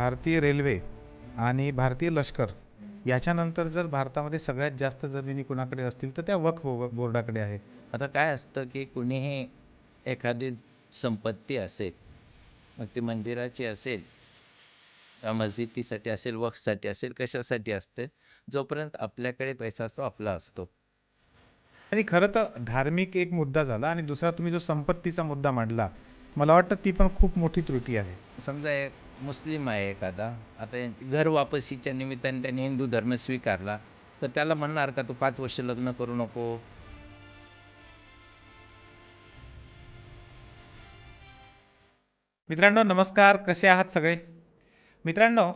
भारतीय रेल्वे आणि भारतीय लष्कर याच्यानंतर जर भारतामध्ये सगळ्यात जास्त जमिनी कुणाकडे असतील तर त्या वक्फ बोर्डाकडे आहे. आता काय असतं की कुणीही एखादी संपत्ती असेल मग ती मंदिराची असेल मस्जिदीसाठी असेल वक्फसाठी असेल कशासाठी असते जोपर्यंत आपल्याकडे पैसा असतो आपला असतो. आणि खरं तर धार्मिक एक मुद्दा झाला आणि दुसरा तुम्ही जो संपत्तीचा मुद्दा मांडला मला वाटतं ती पण खूप मोठी त्रुटी आहे. समजा मुस्लिम आहे एखादा. आता घर वापसीच्या निमित्ताने त्याने हिंदू धर्म स्वीकारला. तर त्याला म्हणणार का तू पाच वर्ष लग्न करू नको? मित्रांनो नमस्कार. कसे आहात सगळे? मित्रांनो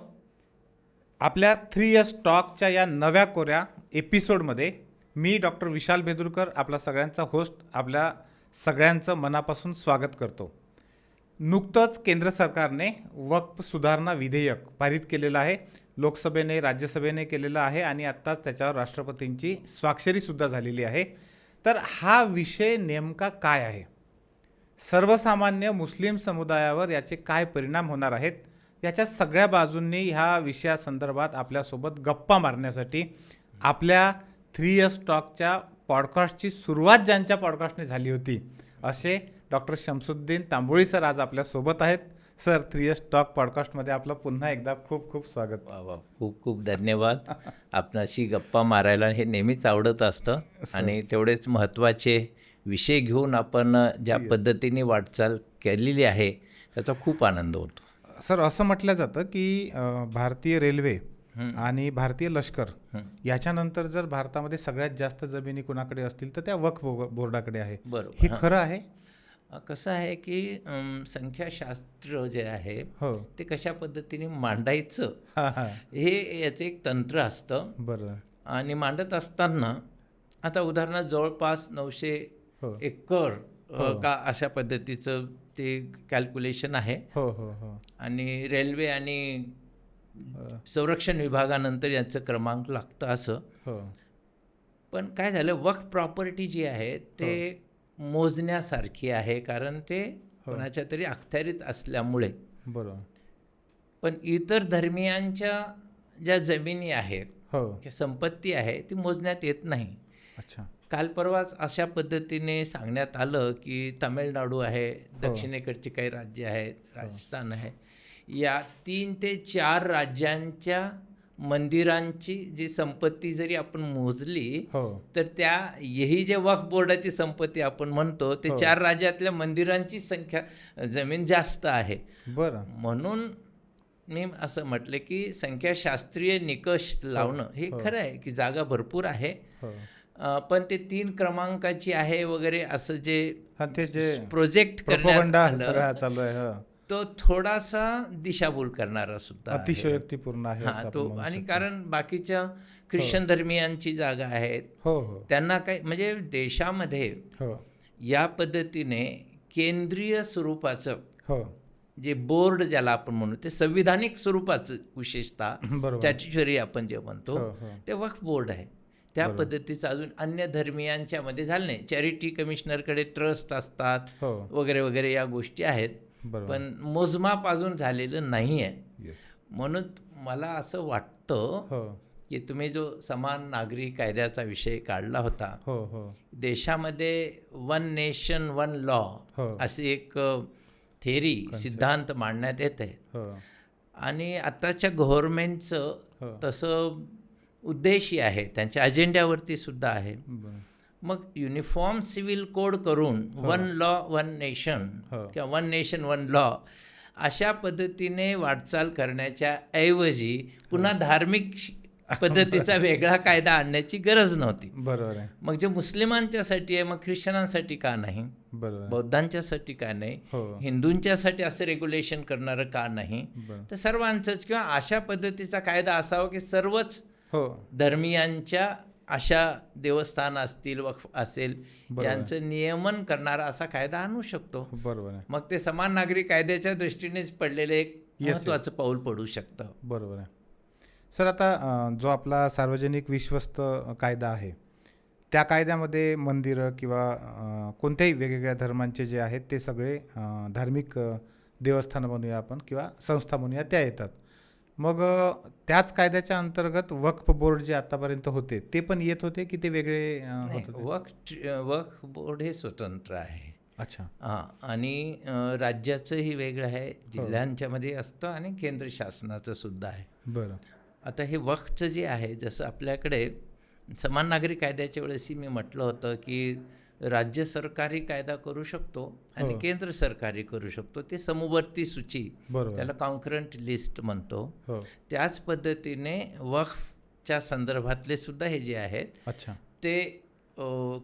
आपल्या थ्री इयर्स टॉकच्या या नव्या कोऱ्या एपिसोडमध्ये मी डॉक्टर विशाल बेदुरकर आपला सगळ्यांचा होस्ट आपल्या सगळ्यांचं मनापासून स्वागत करतो. नुकतंच केंद्र सरकारने वक्फ सुधारणा विधेयक पारित केलेलं आहे. लोकसभेने राज्यसभेने केलेलं आहे आणि आत्ताच त्याच्यावर राष्ट्रपतींची स्वाक्षरीसुद्धा झालेली आहे. तर हा विषय नेमका काय आहे? सर्वसामान्य मुस्लिम समुदायावर याचे काय परिणाम होणार आहेत? याच्या सगळ्या बाजूंनी ह्या विषयासंदर्भात आपल्यासोबत गप्पा मारण्यासाठी आपल्या थ्री इयर्स टॉकच्या पॉडकास्टची सुरुवात ज्यांच्या पॉडकास्टने झाली होती असे डॉक्टर शमसुद्दीन तांबोळी सर आज आपल्यासोबत आहेत. सर थ्री इयर्स टॉक पॉडकास्टमध्ये आपलं पुन्हा एकदा खूप खूप स्वागत. वा वा. खूप खूप धन्यवाद. आपणाशी गप्पा मारायला हे नेहमीच आवडत असतं. आणि तेवढेच महत्त्वाचे विषय घेऊन आपण ज्या पद्धतीने वाटचाल केलेली आहे त्याचा खूप आनंद होतो. सर असं म्हटलं जातं की भारतीय रेल्वे. आणि भारतीय लष्कर. याच्यानंतर जर भारतामध्ये सगळ्यात जास्त जमिनी कुणाकडे असतील तर त्या वक्फ बोर्डाकडे आहे. हे खरं आहे? कसं आहे की संख्याशास्त्र जे आहे हो. ते कशा पद्धतीने मांडायचं हा हा. हे याचं एक तंत्र असतं. बरं. आणि मांडत असताना आता उदाहरणार्थ जवळपास नऊशे हो. एकर अ, का अशा पद्धतीचं ते कॅल्क्युलेशन आहे. हो हो हो. आणि रेल्वे आणि संरक्षण विभागानंतर याचं क्रमांक लागतं असं. हो. पण काय झालं वक्फ प्रॉपर्टी जी आहे ते मोजण्यासारखी आहे कारण ते कोणाच्या तरी अखत्यारीत असल्यामुळे. बरं पण इतर धर्मियांच्या ज्या जमिनी आहेत हो. संपत्ती आहे ती मोजण्यात येत नाही. अच्छा. काल परवाच अशा पद्धतीने सांगण्यात आलं की तामिळनाडू आहे दक्षिणेकडची काही राज्य आहेत राजस्थान आहे. या तीन ते चार राज्यांच्या मंदिरांची जी संपत्ती जरी आपण मोजली हो. तर त्या ही जे वक्फ बोर्डाची संपत्ती आपण म्हणतो ते हो. चार राज्यातल्या मंदिरांची संख्या जमीन जास्त आहे. बरं. म्हणून मी असं म्हटलं की संख्याशास्त्रीय निकष लावणं हे. हो. खरं आहे की जागा भरपूर आहे. हो. अ, पण ते तीन क्रमांकाची आहे वगैरे असं जे हा ते जे प्रोजेक्ट करण्यात प्रोपगंडा आलं, सगळा चालू आहे हो. तो थोडासा दिशाभूल करणारा सुद्धा. अतिशयोक्तीपूर्ण आहे हा तो आणि. कारण बाकीच्या ख्रिश्चन धर्मियांची जागा आहेत. हो हो. त्यांना काय म्हणजे देशामध्ये हो. या पद्धतीने केंद्रीय स्वरूपाचं हो. जे बोर्ड ज्याला आपण म्हणू ते संविधानिक स्वरूपाचं विशेषतः स्टॅच्युटरी आपण जे म्हणतो हो हो. ते वक्फ बोर्ड आहे. त्या पद्धतीचं अजून अन्य धर्मियांच्या मध्ये झालं नाही. चॅरिटी कमिशनरकडे ट्रस्ट असतात हो. वगैरे वगैरे या गोष्टी आहेत. पण मोजमाप अजून झालेलं नाही आहे म्हणून मला असं वाटतं हो. की तुम्ही जो समान नागरी कायद्याचा विषय काढला होता हो हो. देशामध्ये वन नेशन वन लॉ हो. अशी एक थेरी सिद्धांत मांडण्यात येत आहे हो. आणि आताच्या गव्हर्नमेंटचं हो. तसं उद्देशी आहे त्यांच्या अजेंड्यावरती सुद्धा आहे. मग युनिफॉर्म सिव्हिल कोड करून वन लॉ वन नेशन हो. किंवा वन नेशन वन लॉ अशा पद्धतीने वाटचाल करण्याच्या ऐवजी पुन्हा धार्मिक श- पद्धतीचा वेगळा कायदा आणण्याची गरज नव्हती. बरोबर आहे. मग जे मुस्लिमांच्यासाठी आहे मग ख्रिश्चनांसाठी का नाही? बरोबर. बौद्धांच्यासाठी का नाही? हो. हिंदूंच्यासाठी असं रेग्युलेशन करणारं का नाही? तर सर्वांचंच किंवा अशा पद्धतीचा कायदा असावा की सर्वच हो. धर्मियांच्या अशा देवस्थान असतील वक्फ असेल. यांचं नियमन करणारा असा कायदा आणू शकतो. बरोबर आहे. मग ते समान नागरी कायद्याच्या दृष्टीनेच पडलेलं एक. महत्वाचं पाऊल पडू शकतं. बरोबर आहे. सर आता जो आपला सार्वजनिक विश्वस्त कायदा आहे त्या कायद्यामध्ये मंदिरं किंवा कोणत्याही वेगवेगळ्या धर्मांचे जे आहेत ते सगळे धार्मिक देवस्थानं म्हणूया आपण किंवा संस्था म्हणूया त्या येतात. मग त्याच कायद्याच्या अंतर्गत वक्फ बोर्ड जे आतापर्यंत होते ते पण येत होते की ते वेगळे वक्फ वक्फ बोर्ड हे स्वतंत्र आहे. अच्छा. हां आणि राज्याचंही वेगळं आहे हो. जिल्ह्यांच्यामध्ये असतं आणि केंद्र शासनाचं सुद्धा आहे. बरं. आता हे वक्फचं जे आहे जसं आपल्याकडे समान नागरिक कायद्याच्या वेळेसही मी म्हटलं होतं की राज्य सरकारी कायदा करू शकतो आणि हो. केंद्र सरकारी करू शकतो. ते समवर्ती सूची त्याला कॉन्करंट लिस्ट म्हणतो. हो. त्याच पद्धतीने वक्फच्या संदर्भातले सुद्धा हे जे आहेत ते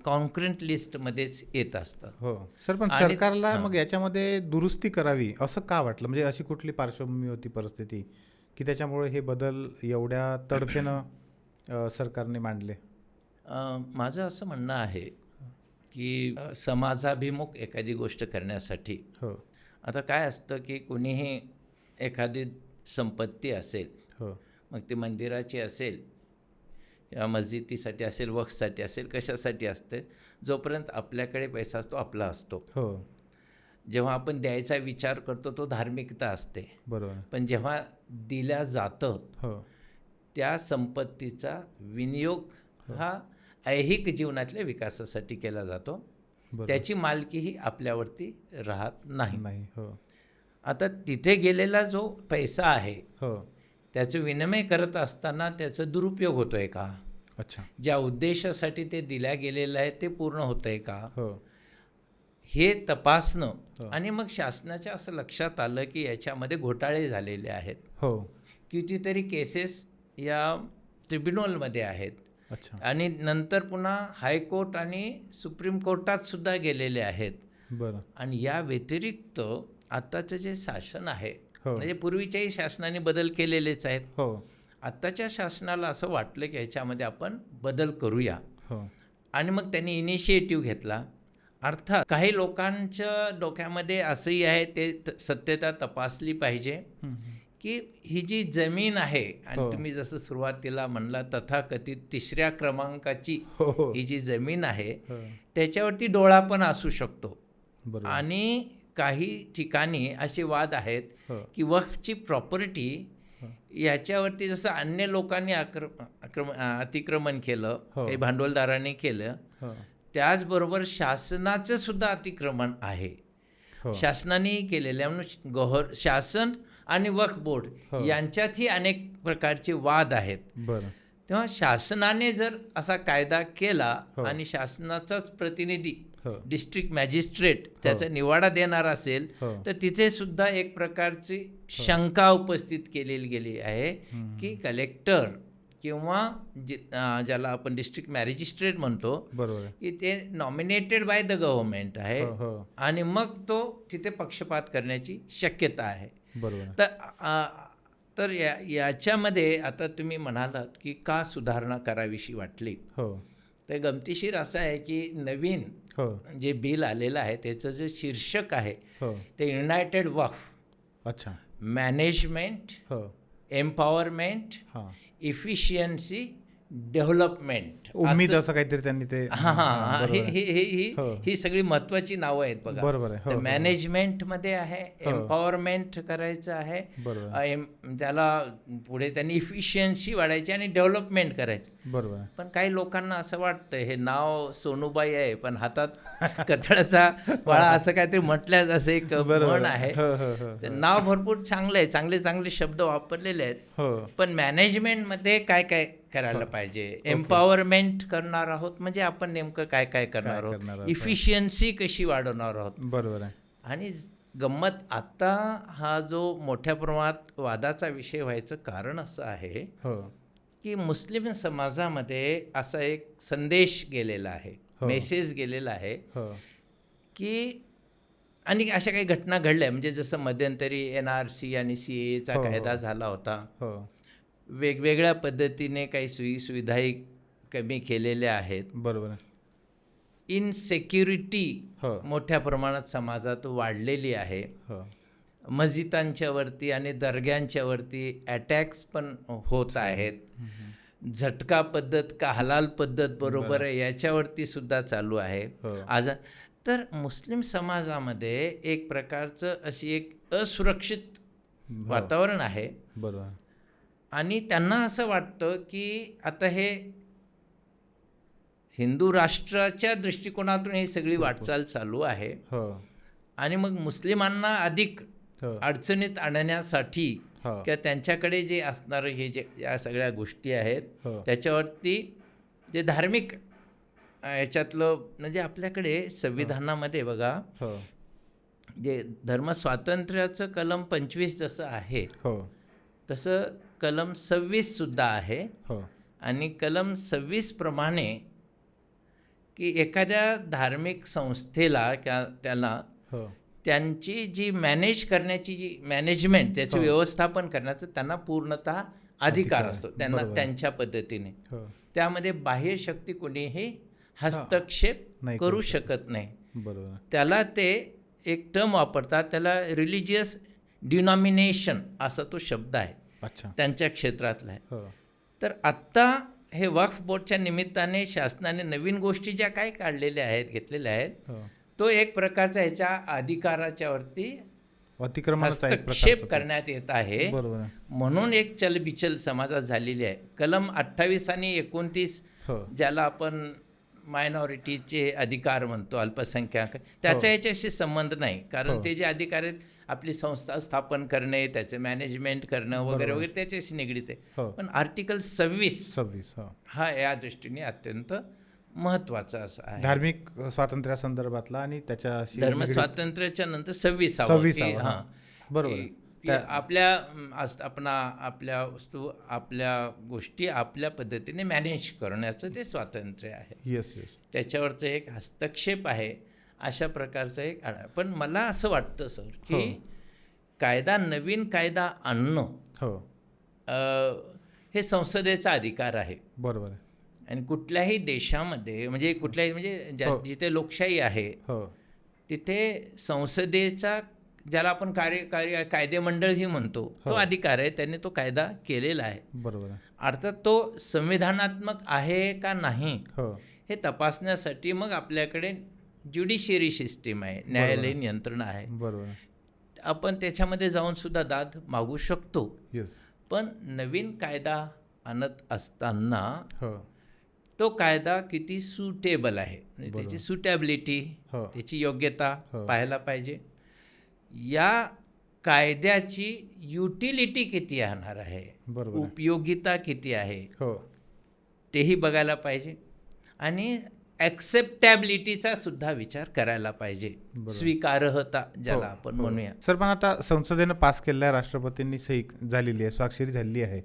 कॉन्करंट लिस्टमध्येच येत असतात. हो. सर पण सरकारला. मग याच्यामध्ये दुरुस्ती करावी असं का वाटलं? म्हणजे अशी कुठली पार्श्वभूमी होती परिस्थिती की त्याच्यामुळे हे बदल एवढ्या तडफेनं सरकारने मांडले? माझं असं म्हणणं आहे की समाजाभिमुख एखादी गोष्ट करण्यासाठी. हो. आता काय असतं की कुणीही एखादी संपत्ती असेल हो. मग ती मंदिराची असेल या मस्जिदीसाठी असेल वक्फसाठी असेल कशासाठी असते जोपर्यंत आपल्याकडे पैसा असतो आपला असतो. हो. जेव्हा आपण द्यायचा विचार करतो तो धार्मिकता असते. बरोबर. पण जेव्हा दिल्या जातं हो. त्या संपत्तीचा विनियोग हा ऐहिक जीवनातल्या विकासासाठी केला जातो. त्याची मालकी ही आपल्यावरती राहत नाही. नाही हो. आता तिथे गेलेला जो पैसा आहे हो. त्याचं विनिमय करत असताना त्याचा दुरुपयोग होतो आहे का? अच्छा. ज्या उद्देशासाठी ते दिल्या गेलेलं आहे ते पूर्ण होतं आहे का? हो. हे तपासणं हो. आणि मग शासनाच्या असं लक्षात आलं की याच्यामध्ये घोटाळे झालेले आहेत. हो. कितीतरी केसेस या ट्रिब्युनलमध्ये आहेत. आणि नंतर पुन्हा हायकोर्ट आणि सुप्रीम कोर्टात सुद्धा गेलेले आहेत. बरं. आणि या व्यतिरिक्त आत्ताचं जे शासन आहे हो. म्हणजे पूर्वीच्याही शासनाने बदल केलेलेच आहेत. हो. आत्ताच्या शासनाला असं वाटलं की याच्यामध्ये आपण बदल करूया. हो. आणि मग त्यांनी इनिशिएटिव्ह घेतला. अर्थात काही लोकांच्या डोक्यामध्ये असंही आहे ते सत्यता तपासली पाहिजे. की ही जी जमीन आहे आणि हो. तुम्ही जसं सुरुवातीला म्हणला तथाकथित तिसऱ्या क्रमांकाची हो हो ही जी जमीन आहे. त्याच्यावरती डोळा पण असू शकतो आणि काही ठिकाणी असे वाद आहेत की वक्फची प्रॉपर्टी. याच्यावरती जसं अन्य लोकांनी आक्र आक्रम अतिक्रमण केलं हो. काही भांडवलदारांनी केलं त्याचबरोबर शासनाचं सुद्धा अतिक्रमण आहे शासनानेही केलेलं म्हणून गव्हर शासन आणि वक्फ बोर्ड हो. यांच्यातही अनेक प्रकारचे वाद आहेत. तेव्हा शासनाने जर असा कायदा केला हो. आणि शासनाचाच प्रतिनिधी हो. डिस्ट्रिक्ट मॅजिस्ट्रेट त्याचा निवाडा देणार असेल तर तिथे सुद्धा एक प्रकारची शंका उपस्थित केलेली गेली आहे. की कलेक्टर किंवा ज्याला आपण डिस्ट्रिक्ट मॅजिस्ट्रेट म्हणतो की ते नॉमिनेटेड बाय द गव्हर्नमेंट आहे आणि मग तो तिथे पक्षपात करण्याची शक्यता आहे. बरोबर तर तर या याच्यामध्ये आता तुम्ही म्हणालात की का सुधारणा करावीशी वाटली? हो. तर गमतीशीर असं आहे की नवीन हो. जे बिल आलेलं आहे त्याचं जे शीर्षक आहे हो. ते युनायटेड वक्फ. अच्छा. मॅनेजमेंट हो. एम्पॉवरमेंट हां. Efficiency development. उम्मीद असं काहीतरी त्यांनी ते हा हा आहे. सगळी महत्वाची नावं आहेत बघा. बरोबर आहे. हो, हो, मॅनेजमेंटमध्ये आहे हो. एम्पॉवरमेंट करायचं आहे त्याला पुढे त्यांनी इफिशियन्सी वाढायची आणि डेव्हलपमेंट करायचं. बरोबर आहे. पण काही लोकांना असं वाटतं हे नाव सोनूबाई आहे पण हातात कथळाचा वाळा असं काहीतरी म्हटल्यास असं एक म्हण आहे. नाव भरपूर चांगलं आहे चांगले चांगले शब्द वापरलेले आहेत. पण मॅनेजमेंटमध्ये काय काय करायला पाहिजे. एम्पॉवरमेंट करणार आहोत म्हणजे आपण नेमकं काय काय करणार आहोत? इफिशियन्सी कशी वाढवणार आहोत? बरोबर आहे. आणि गंमत आता हा जो मोठ्या प्रमाणात वादाचा विषय व्हायचं कारण असं आहे हो. की मुस्लिम समाजामध्ये असा एक संदेश गेलेला आहे हो. मेसेज गेलेला आहे हो. की आणि अशा काही घटना घडल्या. म्हणजे जसं मध्यंतरी एन आर सी आणि सी एचा हो, हो. कायदा झाला होता. हो. वेगवेगळ्या पद्धतीने काही सोयी सुविधाही कमी केलेल्या आहेत. बरोबर इनसेक्युरिटी हो. मोठ्या प्रमाणात समाजात वाढलेली आहे. हो. मस्जिदांच्या वरती आणि दर्ग्यांच्या वरती अटॅक्स पण होत आहेत. झटका पद्धत का हलाल पद्धत बरोबर आहे याच्यावरती सुद्धा चालू आहे. हो. आज तर मुस्लिम समाजामध्ये एक प्रकारचं अशी एक असुरक्षित. वातावरण आहे. बरोबर. आणि त्यांना असं वाटतं की आता हे हिंदू राष्ट्राच्या दृष्टिकोनातून ही सगळी वाटचाल चालू आहे. आणि मग मुस्लिमांना अधिक अडचणीत आणण्यासाठी किंवा त्यांच्याकडे जे असणारं हे जे या सगळ्या गोष्टी आहेत त्याच्यावरती जे धार्मिक याच्यातलं म्हणजे आपल्याकडे संविधानामध्ये बघा जे धर्मस्वातंत्र्याचं कलम पंचवीस जसं आहे हो. तसं कलम सव्वीससुद्धा आहे. हो. आणि कलम सव्वीस प्रमाणे की एखाद्या धार्मिक संस्थेला किंवा त्याला हो. त्यांची जी मॅनेज करण्याची जी मॅनेजमेंट त्याचं हो. व्यवस्थापन करण्याचा त्यांना पूर्णतः अधिकार असतो. त्यांना. त्यांच्या पद्धतीने. हो. त्यामध्ये बाह्य शक्ती कोणीही हस्तक्षेप नाही करू शकत. नाही. बरोबर. त्याला ते एक टर्म वापरतात. त्याला रिलिजियस डिनॉमिनेशन असा तो शब्द आहे. अच्छा. त्यांच्या क्षेत्रातला आहे. हो. तर आत्ता हे वक्फ बोर्डच्या निमित्ताने शासनाने नवीन गोष्टी ज्या काय काढलेल्या आहेत घेतलेल्या आहेत हो. तो एक प्रकारचा ह्याच्या अधिकाराच्या वरती हस्तक्षेप. करण्यात येत आहे. म्हणून एक चलबिचल समाजात झालेली आहे. कलम अठ्ठावीस आणि एकोणतीस हो. ज्याला आपण मायनॉरिटीचे अधिकार म्हणतो अल्पसंख्याक त्याच्या हो. याच्याशी संबंध नाही कारण हो. ते जे अधिकार आहेत आपली संस्था स्थापन करणे त्याचे मॅनेजमेंट करणं वगैरे. वगैरे त्याच्याशी निगडीत आहे हो पण आर्टिकल सव्वीस सव्वीस हो या दृष्टीने अत्यंत महत्त्वाचा असा आहे धार्मिक स्वातंत्र्यासंदर्भातला आणि त्याच्याशी धर्म स्वातंत्र्याच्या नंतर सव्वीस सव्वीसावं, हां. बरोबर आपल्या आपणा आपल्या वस्तू आपल्या गोष्टी आपल्या पद्धतीने मॅनेज करण्याचं ते स्वातंत्र्य आहे. येस येस त्याच्यावरचं एक हस्तक्षेप आहे अशा प्रकारचं एक पण मला असं वाटतं सर की हो. कायदा नवीन कायदा आणणं हो. हे संसदेचा अधिकार आहे. बरोबर आहे. आणि कुठल्याही देशामध्ये म्हणजे कुठल्याही म्हणजे हो. जिथे लोकशाही आहे हो. तिथे संसदेचा ज्याला आपण कार्य कार्य कायदेमंडळ ही म्हणतो तो हो. अधिकार आहे त्यांनी तो कायदा केलेला आहे. बरोबर अर्थात तो संविधानात्मक आहे का नाही हो. हे तपासण्यासाठी मग आपल्याकडे ज्युडिशियरी सिस्टीम आहे न्यायालयीन यंत्रणा आहे. बरोबर आपण त्याच्यामध्ये जाऊन सुद्धा दाद मागू शकतो. येस पण नवीन कायदा आणत असताना हो. तो कायदा किती सुटेबल आहे? म्हणजे. त्याची सुटेबिलिटी त्याची योग्यता. पाहायला पाहिजे. या कायद्याची युटिलिटी किती येणार आहे? बरोबर. उपयोगिता किती आहे? हो. तेही बघायला पाहिजे. आणि ॲक्सेप्टॅबिलिटीचा सुद्धा विचार करायला पाहिजे. स्वीकार्हता ज्याला हो, आपण हो. म्हणूया. सर पण आता संसदेनं पास केलेलं आहे राष्ट्रपतींनी सही झालेली आहे स्वाक्षरी झालेली आहे.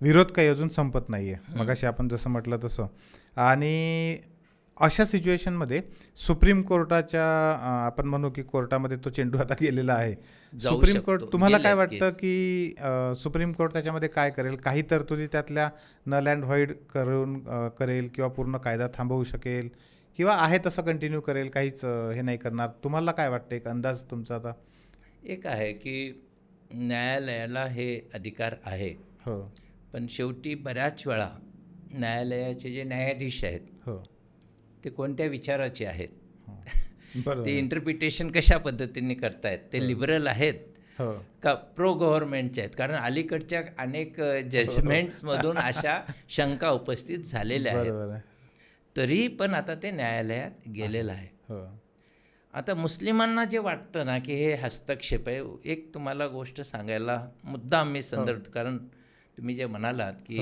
विरोध काही अजून संपत नाही आहे मगाशी आपण जसं म्हटलं तसं. आणि अशा सिच्युएशनमध्ये सुप्रीम कोर्टाच्या आपण म्हणू की कोर्टामध्ये तो चेंडू आता गेलेला आहे. सुप्रीम. कोर्ट तुम्हाला काय वाटतं. की सुप्रीम कोर्ट त्याच्यामध्ये काय करेल? काही तरतुदी त्यातल्या नल अँड व्हाईड करून करेल किंवा पूर्ण कायदा थांबवू शकेल? किंवा आहे तसं कंटिन्यू करेल? काहीच हे नाही करणार. तुम्हाला काय वाटतं? एक अंदाज तुमचा आता? एक आहे की न्यायालयाला हे अधिकार आहे. हो. पण शेवटी बऱ्याच वेळा न्यायालयाचे जे न्यायाधीश आहेत हो. ते कोणत्या विचाराचे आहेत? हो. ते. इंटरप्रिटेशन कशा पद्धतीने करतायत? ते लिबरल आहेत हो. का प्रो गव्हर्नमेंटचे आहेत? कारण अलीकडच्या अनेक जजमेंट्समधून अशा शंका उपस्थित झालेल्या आहेत. तरीही पण आता ते न्यायालयात गेलेलं आहे. हो. आता मुस्लिमांना जे वाटतं ना की हे हस्तक्षेप आहे एक तुम्हाला गोष्ट सांगायला मुद्दा मी संदर्भ कारण तुम्ही जे म्हणालात की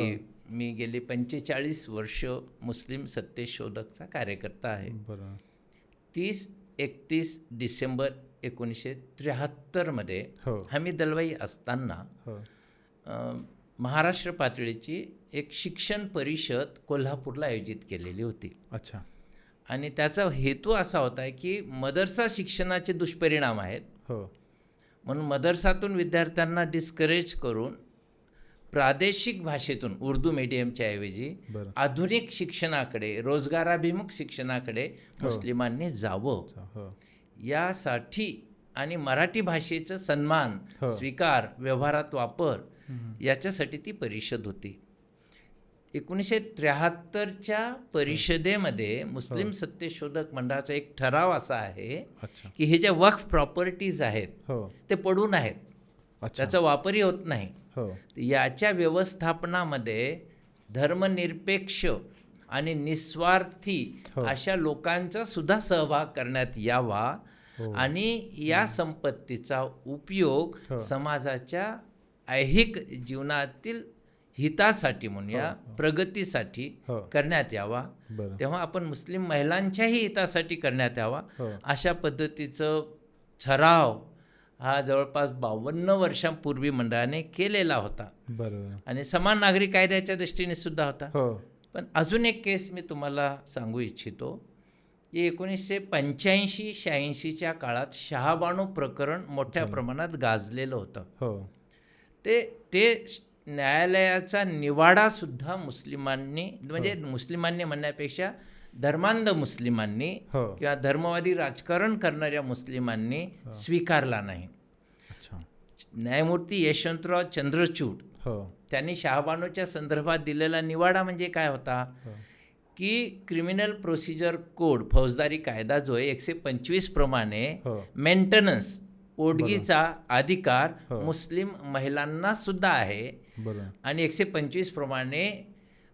मी गेली पंचेचाळीस वर्ष मुस्लिम सत्यशोधकचा कार्यकर्ता आहे. तीस एकतीस डिसेंबर एकोणीसशे त्र्याहत्तरमध्ये हो. हमी दलवाई असताना हो. महाराष्ट्र पातळीची एक शिक्षण परिषद कोल्हापूरला आयोजित केलेली होती. अच्छा. आणि त्याचा हेतू असा होता की मदरसा शिक्षणाचे दुष्परिणाम आहेत. हो. म्हणून मदरसातून विद्यार्थ्यांना डिस्करेज करून प्रादेशिक भाषेतून उर्दू मीडियमच्या ऐवजी आधुनिक शिक्षणाकडे रोजगाराभिमुख शिक्षणाकडे हो. मुस्लिमांनी जावं. हो. यासाठी आणि मराठी भाषेचं सन्मान हो. स्वीकार व्यवहारात वापर. याच्यासाठी ती परिषद होती. एकोणीसशे त्र्याहत्तरच्या परिषदेमध्ये मुस्लिम. सत्यशोधक मंडळाचा एक ठराव असा आहे की हे ज्या वक्फ प्रॉपर्टीज आहेत ते पडून आहेत. त्याचा वापरही होत नाही. याच्या व्यवस्थापनामध्ये धर्मनिरपेक्ष आणि निस्वार्थी हो. अशा लोकांचा सुद्धा सहभाग करण्यात यावा हो. आणि या संपत्तीचा उपयोग हो. समाजाच्या ऐहिक जीवनातील हितासाठी म्हणूया प्रगतीसाठी हो. करण्यात यावा. तेव्हा आपण मुस्लिम महिलांच्याही हितासाठी करण्यात यावा. हो. अशा पद्धतीचं ठराव हा जवळपास बावन्न वर्षांपूर्वी मंडळाने केलेला होता. बरोबर. आणि समान नागरी कायद्याच्या दृष्टीने सुद्धा होता. हो. पण अजून एक केस मी तुम्हाला सांगू इच्छितो की एकोणीसशे पंच्याऐंशी शहाऐंशीच्या काळात शहाबाणू प्रकरण मोठ्या प्रमाणात गाजलेलं होतं. हो. ते ते न्यायालयाचा निवाडासुद्धा मुस्लिमांनी म्हणजे मुस्लिमांनी म्हणण्यापेक्षा धर्मांध मुस्लिमांनी हो. किंवा धर्मवादी राजकारण करणाऱ्या मुस्लिमांनी स्वीकारला नाही. न्यायमूर्ती यशवंतराव चंद्रचूड हो. त्यांनी शहाबानूच्या संदर्भात दिलेला निवाडा म्हणजे काय होता? हो. की क्रिमिनल प्रोसिजर कोड फौजदारी कायदा जो आहे एकशे पंचवीस प्रमाणे हो. मेंटेनन्स पोटगीचा अधिकार हो. मुस्लिम महिलांना सुद्धा आहे. आणि एकशे पंचवीस प्रमाणे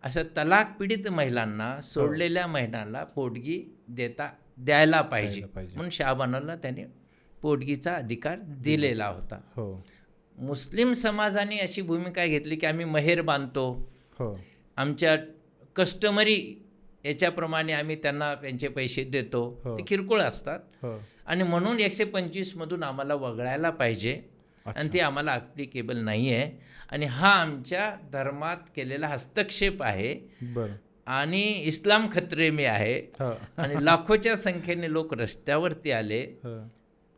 असं तलाक पीडित महिलांना सोडलेल्या महिलांना पोटगी देता द्यायला पाहिजे. द्यायला पाहिजे. म्हणून शहाबानूला त्याने पोटगीचा अधिकार दिलेला होता. हो. मुस्लिम समाजाने अशी भूमिका घेतली की आम्ही महेर बांधतो. हो. आमच्या कस्टमरी याच्याप्रमाणे आम्ही त्यांना त्यांचे पैसे देतो. हो. ते किरकोळ असतात. हो. आणि म्हणून एकशे पंचवीसमधून आम्हाला वगळायला पाहिजे. आणि. ते आम्हाला ॲप्लिकेबल नाही आहे आणि हा आमच्या धर्मात केलेला हस्तक्षेप आहे. आणि इस्लाम खत्रे मी आहे. आणि लाखोच्या संख्येने लोक रस्त्यावरती आले.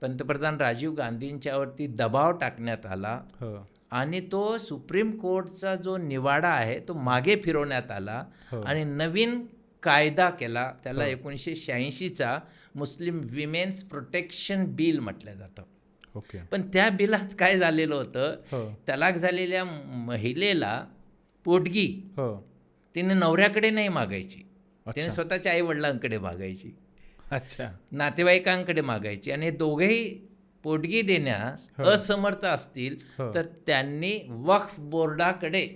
पंतप्रधान राजीव गांधींच्यावरती दबाव टाकण्यात आला. आणि तो सुप्रीम कोर्टचा जो निवाडा आहे तो मागे फिरवण्यात आला. हो. आणि नवीन कायदा केला. त्याला एकोणीसशे शहाऐंशीचा मुस्लिम विमेन्स प्रोटेक्शन बिल म्हटलं जातं. ओके. पण त्या बिलात काय झालेलं होतं हो. तलाक झालेल्या महिलेला पोटगी हो. तिने नवऱ्याकडे नाही मागायची. तिने स्वतःच्या आईवडिलांकडे मागायची. अच्छा. नातेवाईकांकडे मागायची. आणि हे दोघेही पोटगी देण्यास हो. असमर्थ असतील. तर त्यांनी वक्फ बोर्डाकडे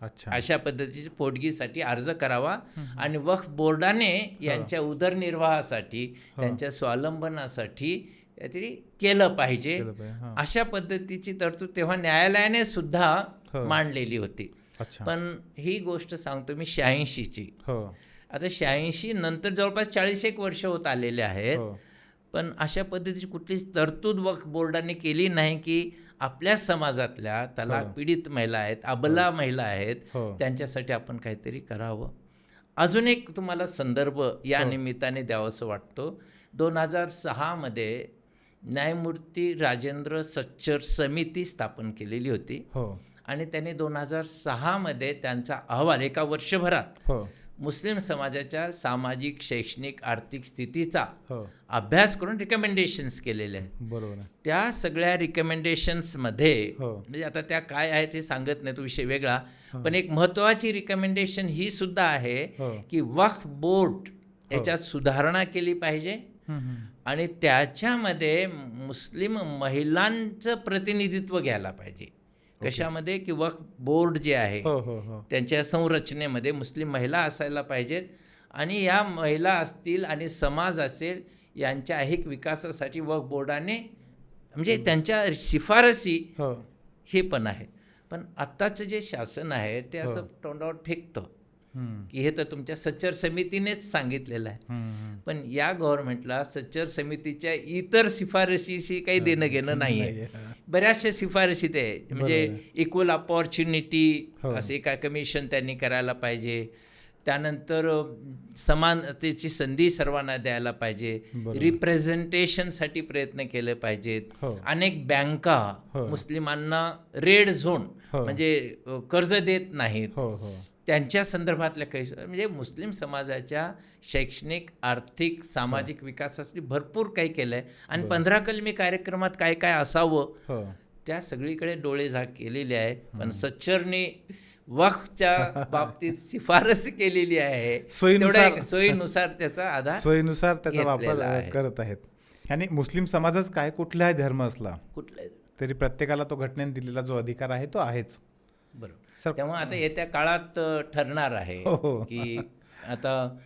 अच्छा. अशा पद्धतीच्या पोटगीसाठी अर्ज करावा आणि वक्फ बोर्डाने यांच्या उदरनिर्वाहासाठी त्यांच्या स्वावलंबनासाठी काहीतरी केलं पाहिजे. अशा पद्धतीची तरतूद तेव्हा न्यायालयाने सुद्धा हो. मांडलेली होती. पण ही गोष्ट सांगतो मी शहाऐंशीची. हो. आता शहाऐंशी नंतर जवळपास चाळीस एक वर्ष होत आलेले आहेत. हो. पण अशा पद्धतीची कुठलीच तरतूद वक्फ बोर्डाने केली नाही की आपल्या समाजातल्या तलाक हो. पीडित महिला आहेत अबला महिला आहेत त्यांच्यासाठी आपण काहीतरी करावं. अजून एक तुम्हाला संदर्भ या. निमित्ताने द्यावंसं वाटतो. दोन हजार सहामध्ये न्यायमूर्ती राजेंद्र सच्चर समिती स्थापन केलेली होती. हो. आणि त्यांनी दोन हजार सहामध्ये त्यांचा अहवाल एका वर्षभरात हो. मुस्लिम समाजाच्या सामाजिक शैक्षणिक आर्थिक स्थितीचा हो. अभ्यास करून रिकमेंडेशन्स केलेले आहेत. बरोबर त्या सगळ्या रिकमेंडेशन्समध्ये हो. म्हणजे आता त्या काय आहेत हे सांगत नाही तो विषय वेगळा. पण एक महत्त्वाची रिकमेंडेशन ही सुद्धा आहे हो. की वक्फ बोर्ड याच्यात सुधारणा केली पाहिजे. आणि त्याच्यामध्ये मुस्लिम महिलांचं प्रतिनिधित्व घ्यायला पाहिजे. कशामध्ये की वक्फ बोर्ड जे आहे हो हो हो. त्यांच्या संरचनेमध्ये मुस्लिम महिला असायला पाहिजेत आणि या महिला असतील आणि समाज असेल यांच्या ऐहिक विकासासाठी वक्फ बोर्डाने म्हणजे त्यांच्या शिफारसी हो. हे पण आहे. पण आत्ताचं जे शासन आहे ते असं तोंडावर फेकतं. की हे तर तुमच्या सच्चर समितीनेच सांगितलेलं आहे. पण या गव्हर्नमेंटला सच्चर समितीच्या इतर शिफारशीशी काही देणं घेणं नाही आहे नाहीये. बऱ्याचशा शिफारशी ते म्हणजे इक्वल अपॉर्च्युनिटी हो. असे काय कमिशन त्यांनी करायला पाहिजे त्यानंतर समानतेची संधी सर्वांना द्यायला पाहिजे. रिप्रेझेंटेशनसाठी प्रयत्न केले पाहिजेत हो. अनेक बँका हो. मुस्लिमांना रेड झोन. म्हणजे कर्ज देत नाहीत त्यांच्या संदर्भातल्या काही म्हणजे मुस्लिम समाजाच्या शैक्षणिक आर्थिक सामाजिक विकासासाठी भरपूर काही केलं आहे आणि पंधरा कलमी कार्यक्रमात काय काय असावं हो. त्या सगळीकडे डोळे झाक केलेले आहे पण सच्चरने वक्फच्या बाबतीत शिफारस केलेली आहे. सोयीनुसार- सोयीनुसार त्याचा आधार सोयीनुसार त्याचा वापर. करत आहेत. आणि मुस्लिम समाजच काय कुठलाही धर्म असला कुठला तरी प्रत्येकाला तो घटनेने दिलेला जो अधिकार आहे तो आहेच. बरोबर. तेव्हा आता येत्या काळात ठरणार आहे हो, हो. की आता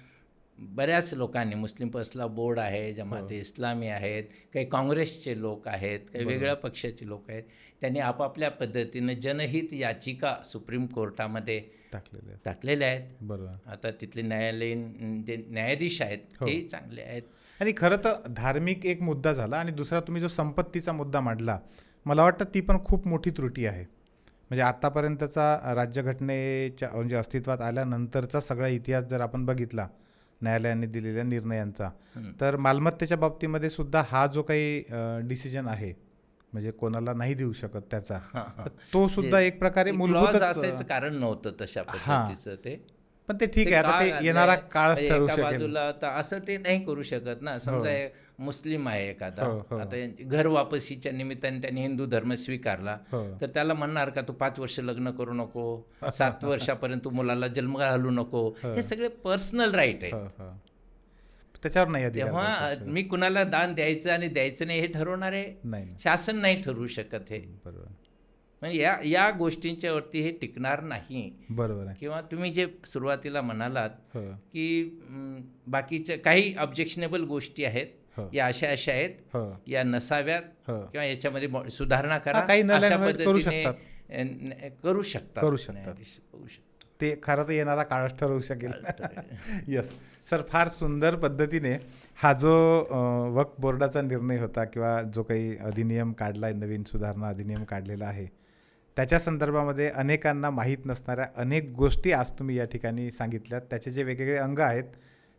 बऱ्याच लोकांनी मुस्लिम पर्सला बोर्ड आहे जमाते हो. इस्लामी आहेत काही काँग्रेसचे लोक आहेत काही वेगळ्या पक्षाचे लोक आहेत त्यांनी आपापल्या पद्धतीनं जनहित याचिका सुप्रीम कोर्टामध्ये टाकलेले आहेत टाकलेल्या आहेत बरोबर आता तिथले न्यायालयीन जे न्यायाधीश आहेत. तेही चांगले आहेत आणि खरं तर धार्मिक एक मुद्दा झाला आणि दुसरा तुम्ही जो संपत्तीचा मुद्दा मांडला मला वाटतं ती पण खूप मोठी त्रुटी आहे म्हणजे आत्तापर्यंतचा राज्यघटनेच्या म्हणजे अस्तित्वात आल्यानंतरचा सगळा इतिहास जर आपण बघितला न्यायालयाने दिलेल्या निर्णयांचा. तर मालमत्तेच्या बाबतीमध्ये सुद्धा हा जो काही डिसिजन आहे म्हणजे कोणाला नाही देऊ शकत त्याचा तो सुद्धा एक प्रकारे मूलभूतच असायचं कारण नव्हतं तशा. पद्धतीचं ते पण ते ठीक आहे आता ते? येणारा ठरवू शकेल बाजूला तर असं ते नाही करू शकत ना समजा हे मुस्लिम आहे एखादा. हो, हो. आता यांची घर वापसीच्या निमित्ताने त्यांनी हिंदू धर्म स्वीकारला. हो. तर त्याला म्हणणार का तू पाच वर्ष लग्न करू नको सात वर्षापर्यंत तू मुलाला जन्म घालू नको. हे. सगळे पर्सनल राईट आहे त्याच्यावर नाही तेव्हा. मी कुणाला दान द्यायचं आणि द्यायचं नाही हे ठरवणारे. शासन नाही ठरवू शकत हे. बरोबर. म्हणजे या या गोष्टींच्या वरती हे टिकणार नाही. बरोबर किंवा तुम्ही जे सुरुवातीला म्हणालात की बाकीच्या काही ऑब्जेक्शनेबल गोष्टी आहेत या अशा अशा आहेत. या नसाव्यात किंवा याच्यामध्ये सुधारणा करा. काही अशा करू पद्धतीने शकतात. करू शकतात. करू शकतात. शकतो ते खरं तर येणारा काळच ठरवू शकेल. येस सर फार सुंदर पद्धतीने हा जो वक्फ बोर्डाचा निर्णय होता किंवा जो काही अधिनियम काढला आहे नवीन सुधारणा अधिनियम काढलेला आहे त्याच्या संदर्भामध्ये अनेकांना माहीत नसणाऱ्या अनेक गोष्टी आज तुम्ही या ठिकाणी सांगितल्यात. त्याचे जे वेगवेगळे अंग आहेत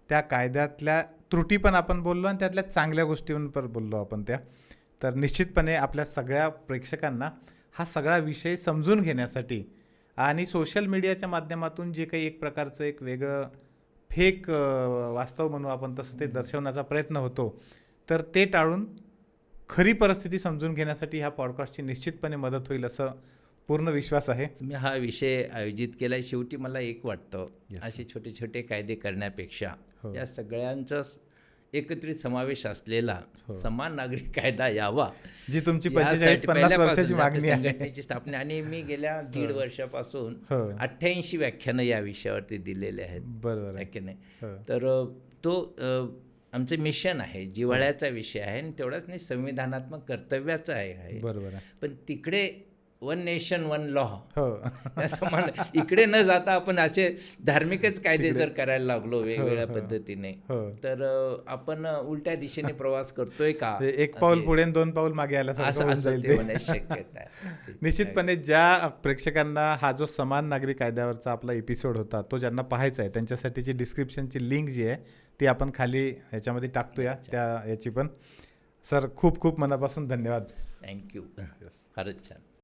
त्या कायद्यातल्या त्रुटी पण आपण बोललो आणि त्यातल्या चांगल्या गोष्टींवर पण बोललो आपण त्या. तर निश्चितपणे आपल्या सगळ्या प्रेक्षकांना हा सगळा विषय समजून घेण्यासाठी आणि सोशल मीडियाच्या माध्यमातून जे काही एक प्रकारचं एक वेगळं फेक वास्तव म्हणू आपण तसं ते दर्शवण्याचा प्रयत्न होतो. तर ते टाळून खरी परिस्थिती समजून घेण्यासाठी ह्या पॉडकास्टची निश्चितपणे मदत होईल असं पूर्ण विश्वास आहे. तुम्ही हा विषय आयोजित केलाय. शेवटी मला एक वाटतं Yes, असे छोटे छोटे कायदे करण्यापेक्षा हो. या सगळ्यांचा एकत्रित समावेश असलेला हो. समान नागरिक कायदा यावा. जी तुमची संघटनेची स्थापना. आणि मी गेल्या दीड वर्षापासून हो. अठ्ठ्याऐंशी व्याख्यानं या विषयावरती दिलेले आहेत. बरोबर आहे. व्याख्याने हो. तर तो आमचं मिशन आहे जिव्हाळ्याचा विषय आहे आणि तेवढाच नाही संविधानात्मक कर्तव्याचा आहे आहे. बरोबर आहे. पण तिकडे वन नेशन वन लॉ हो. असं म्हण इकडे न जाता आपण असे धार्मिकच कायदे जर करायला लागलो वेगवेगळ्या हो. पद्धतीने हो. तर आपण उलट्या दिशेने प्रवास करतोय का? एक पाऊल पुढे दोन पाऊल मागे आहे. निश्चितपणे ज्या प्रेक्षकांना हा जो समान नागरी कायद्यावरचा आपला एपिसोड होता तो ज्यांना पाहायचा आहे त्यांच्यासाठीची डिस्क्रिप्शनची लिंक जी आहे ती आपण खाली याच्यामध्ये टाकतोया त्या याची पण. सर खूप खूप मनापासून धन्यवाद. थँक्यू फारच छान.